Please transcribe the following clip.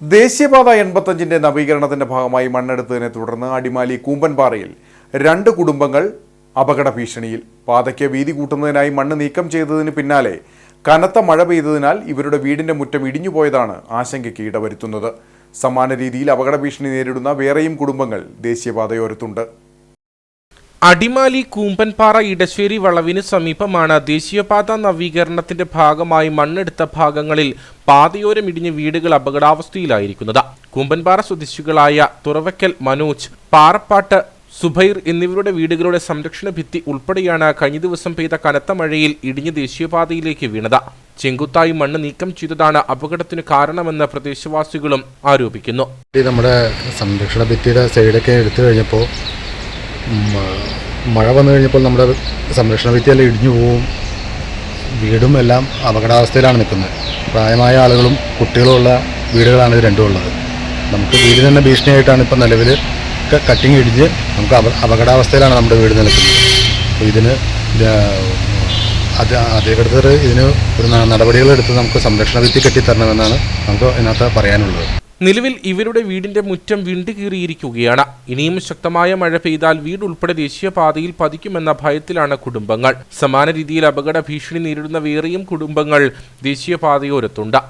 ദേശീയപാത എൺപത്തഞ്ചിന്റെ നവീകരണത്തിന്റെ ഭാഗമായി മണ്ണെടുത്തതിനെ തുടർന്ന് അടിമാലി കൂമ്പൻപാറയിൽ രണ്ട് കുടുംബങ്ങൾ അപകട ഭീഷണിയിൽ. പാതയ്ക്ക് വീതി കൂട്ടുന്നതിനായി മണ്ണ് നീക്കം ചെയ്തതിന് പിന്നാലെ കനത്ത മഴ പെയ്തതിനാൽ ഇവരുടെ വീടിന്റെ മുറ്റം ഇടിഞ്ഞുപോയതാണ് ആശങ്കയ്ക്ക് ഇടവരുത്തുന്നത്. സമാന രീതിയിൽ അപകട ഭീഷണി നേരിടുന്ന വേറെയും കുടുംബങ്ങൾ ദേശീയപാതയോരത്തുണ്ട്. അടിമാലി കൂമ്പൻപാറ ഇടശ്ശേരി വളവിന് സമീപമാണ് ദേശീയപാത നവീകരണത്തിന്റെ ഭാഗമായി മണ്ണെടുത്ത ഭാഗങ്ങളിൽ പാതയോരം ഇടിഞ്ഞ് വീടുകൾ അപകടാവസ്ഥയിലായിരിക്കുന്നത്. കൂമ്പൻപാറ സ്വദേശികളായ തുറവക്കൽ മനോജ് പാറപ്പാട്ട് സുബൈർ എന്നിവരുടെ വീടുകളുടെ സംരക്ഷണ ഭിത്തി ഉൾപ്പെടെയാണ് കഴിഞ്ഞ ദിവസം പെയ്ത കനത്ത മഴയിൽ ഇടിഞ്ഞ് ദേശീയപാതയിലേക്ക് വീണത്. ചെങ്കുത്തായി മണ്ണ് നീക്കം ചെയ്തതാണ് അപകടത്തിന് കാരണമെന്ന് പ്രദേശവാസികളും ആരോപിക്കുന്നു. നമ്മുടെ സംരക്ഷണ ഭിത്തിയുടെ സൈഡൊക്കെ എടുത്തു കഴിഞ്ഞപ്പോൾ മഴ വന്നു കഴിഞ്ഞപ്പോൾ നമ്മുടെ സംരക്ഷണ ഭിത്തിയെല്ലാം ഇടിഞ്ഞു പോവും. വീടും എല്ലാം അപകടാവസ്ഥയിലാണ് നിൽക്കുന്നത്. പ്രായമായ ആളുകളും കുട്ടികളുമുള്ള വീടുകളാണ് ഇത് രണ്ടും ഉള്ളത്. നമുക്ക് വീട് തന്നെ ഭീഷണിയായിട്ടാണ് ഇപ്പം നിലവിൽ കട്ടിങ് ഇടിഞ്ഞ് നമുക്ക് അപ അപകടാവസ്ഥയിലാണ് നമ്മുടെ വീട് നിൽക്കുന്നത് അപ്പോൾ ഇതിന് ഇത് അത് അധികൃതർ ഇതിന് ഒരു നടപടികളെടുത്ത് നമുക്ക് സംരക്ഷണ ഭിത്തി കെട്ടിത്തരണമെന്നാണ് നമുക്ക് ഇതിനകത്ത് പറയാനുള്ളത്. നിലവിൽ ഇവരുടെ വീടിന്റെ മുറ്റം വിണ്ടുകീറിയിരിക്കുകയാണ് ഇനിയും ശക്തമായ മഴ പെയ്താൽ വീട് ഉൾപ്പെടെ ദേശീയപാതയിൽ പതിക്കുമെന്ന ഭയത്തിലാണ് കുടുംബങ്ങൾ. സമാന രീതിയിൽ അപകട ഭീഷണി നേരിടുന്ന വേറെയും കുടുംബങ്ങൾ ദേശീയപാതയോരത്തുണ്ട്.